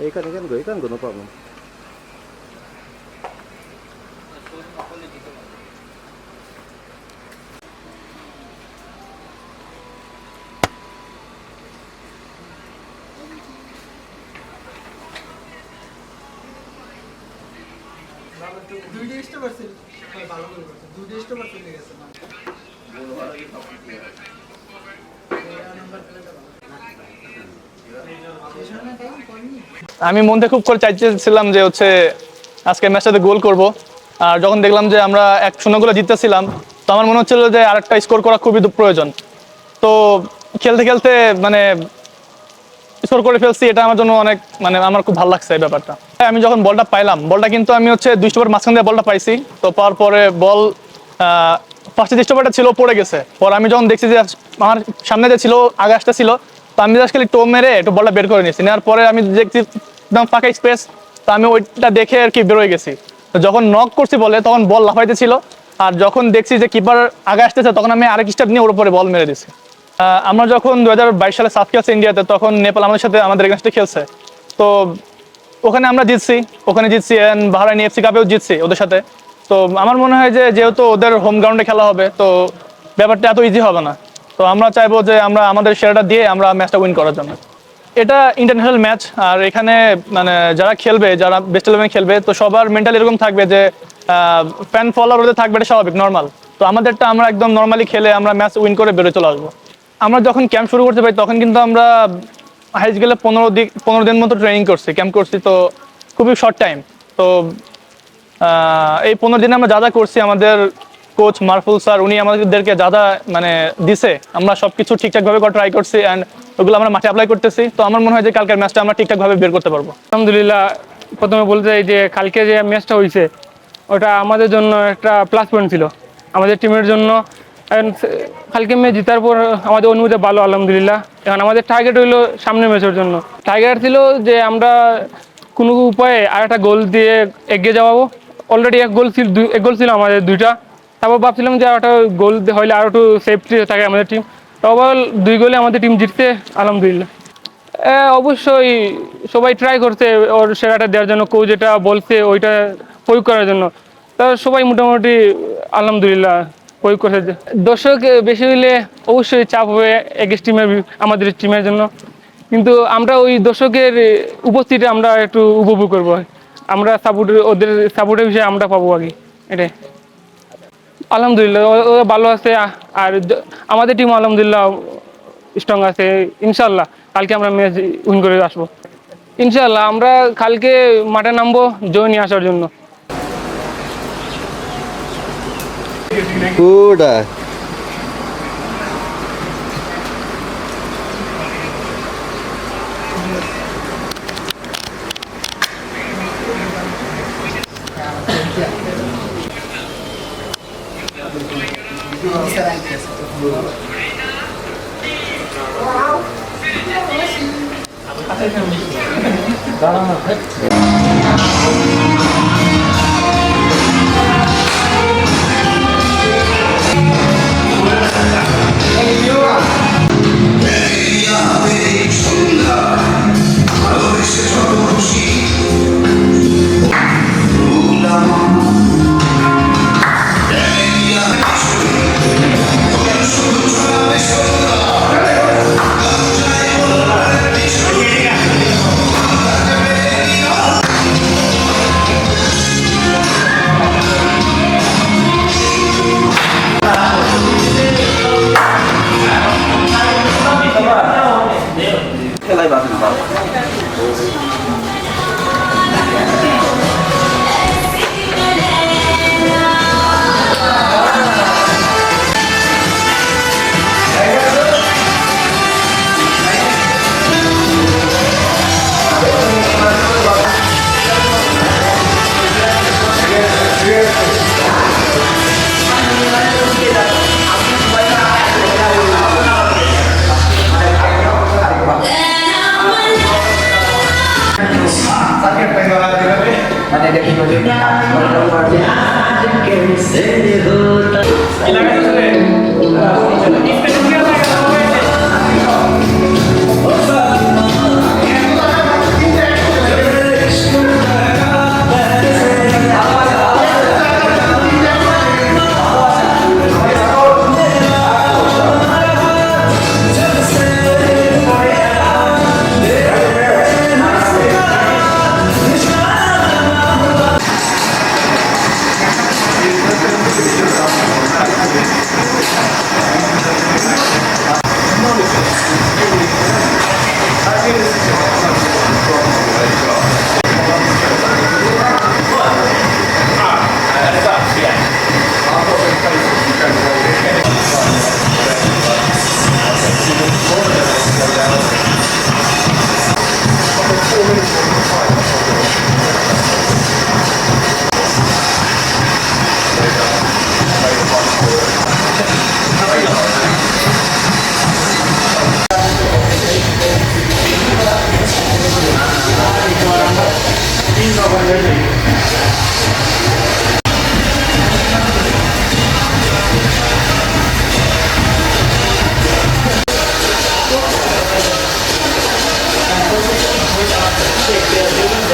You can, you can go, you can go, no problem. দুইটা stop আছে ভালো করে করছে দুইটা স্টপ আছে চলে গেছে না আমি মন খুব করে চাইতেছিলাম যে হচ্ছে আজকে ম্যাচটাতে গোল করব। আর যখন দেখলাম যে আমরা এক শূন্য গোলে জিততেছিলাম, তো আমার মনে হচ্ছিল যে আরেকটা স্কোর করা খুবই প্রয়োজন। তো খেলতে খেলতে মানে স্কোর করে ফেলছি, এটা আমার জন্য অনেক মানে আমার খুব ভালো লাগছে এই ব্যাপারটা। আমি যখন বলটা পাইলাম, বলটা কিন্তু আমি হচ্ছে দুই স্টোপার মাঝখান দিয়ে বলটা পাইছি, তো পাওয়ার পরে বল ফার্স্টে যে স্টোপারটা ছিল, পড়ে গেছে। পর আমি যখন দেখছি যে আমার সামনে যে ছিল আগাছটা ছিল তো আমি জাস্ট খালি টো মেরে একটু বলটা বের করে নিয়েছি। নেওয়ার পরে আমি দেখছি একদম ফাঁকা স্পেস তো আমি ওইটা দেখে আর কি বেরোয় গেছি। তো যখন নক করছি বলে, তখন বল লাফাইতে ছিল। আর যখন দেখছি যে কিপার আগে আসতেছে, তখন আমি আরেক স্টেপ নিয়ে ওর উপরে বল মেরে দিছি। আমরা যখন দু হাজার বাইশ সালে সাফ খেলছে ইন্ডিয়াতে, তখন নেপাল আমাদের সাথে আমাদের এগেনস্টে খেলছে। তো ওখানে আমরা জিতছি। ওখানে জিতছি বাহরাইন এফসি কাপেও জিতছি ওদের সাথে। তো আমার মনে হয় যে যেহেতু ওদের হোম গ্রাউন্ডে খেলা হবে, তো ব্যাপারটা এত ইজি হবে না। তো আমরা চাইব যে আমরা আমাদের সেরাটা দিয়ে আমরা ম্যাচটা উইন করার জন্য। এটা ইন্টারন্যাশনাল ম্যাচ আর এখানে মানে যারা খেলবে, যারা বেস্ট ইলেভেন খেলবে, তো সবার মেন্টাল এরকম থাকবে যে ফ্যান ফলোয়ার ওদের থাকবে, এটা স্বাভাবিক নর্মাল তো আমাদেরটা আমরা একদম নর্মালি খেলে আমরা ম্যাচ উইন করে বেরোয় চলে আসব। আমরা যখন ক্যাম্প শুরু করতে পারি, তখন কিন্তু আমরা হাইজ গেলে পনেরো দিন পনেরো দিন মতো ট্রেনিং করছি ক্যাম্প করছি, তো খুবই শর্ট টাইম তো এই পনেরো দিনে আমরা যা যা করছি, আমাদের কোচ মারফুল স্যার, উনি আমাদেরকে যা যা মানে দিছে, আমরা সব কিছু ঠিকঠাকভাবে ট্রাই করছি অ্যান্ড ওগুলো আমরা মাঠে অ্যাপ্লাই করতেছি। তো আমার মনে হয় যে কালকের ম্যাচটা আমরা ঠিকঠাকভাবে বের করতে পারব। আলহামদুলিল্লাহ, প্রথমে বলতে চাই যে কালকে যে ম্যাচটা হয়েছে ওটা আমাদের জন্য একটা প্লাস পয়েন্ট ছিল। আমাদের টিমের জন্য কালকে ম্যাচ জিতার পর আমাদের অনুভূতি ভালো, আলহামদুলিল্লাহ। এখন আমাদের টার্গেট হইল সামনের ম্যাচের জন্য। টার্গেট ছিল যে আমরা কোনো উপায়ে আর একটা গোল দিয়ে এগিয়ে যাওয়াবো। অলরেডি এক গোল ছিল এক গোল ছিল আমাদের দুইটা। তারপর ভাবছিলাম যে একটা গোল হইলে আরও একটু সেফটি থাকে আমাদের টিম তারপর দুই গোলে আমাদের টিম জিতছে, আলহামদুলিল্লাহ। অবশ্যই সবাই ট্রাই করছে ওর সেরাটা দেওয়ার জন্য কেউ যেটা বলছে ওইটা প্রয়োগ করার জন্য। তা সবাই মোটামুটি আলহামদুলিল্লাহ প্রয়োগ করছে। দর্শক বেশি হইলে অবশ্যই চাপ হবে এগেস্ট টিমের আমাদের টিমের জন্য। কিন্তু আমরা ওই দর্শকের উপস্থিতি আমরা একটু উপভোগ করব। আমরা সাপোর্ট ওদের সাপোর্টের বিষয়ে আমরা পাবো আগে। এটাই। আলহামদুলিল্লাহ, ওরা ভালো আছে আর আমাদের টিম আলহামদুলিল্লাহ স্ট্রং আছে ইনশাল্লাহ কালকে আমরা ম্যাচ উইন করে আসব। ইনশাল্লাহ আমরা কালকে মাঠে নামবো, জয় নিয়ে আসার জন্য। Danke für mich. Danke.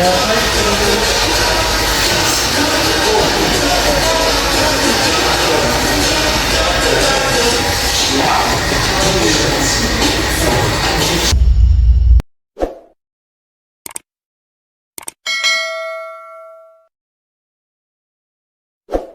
Yeah.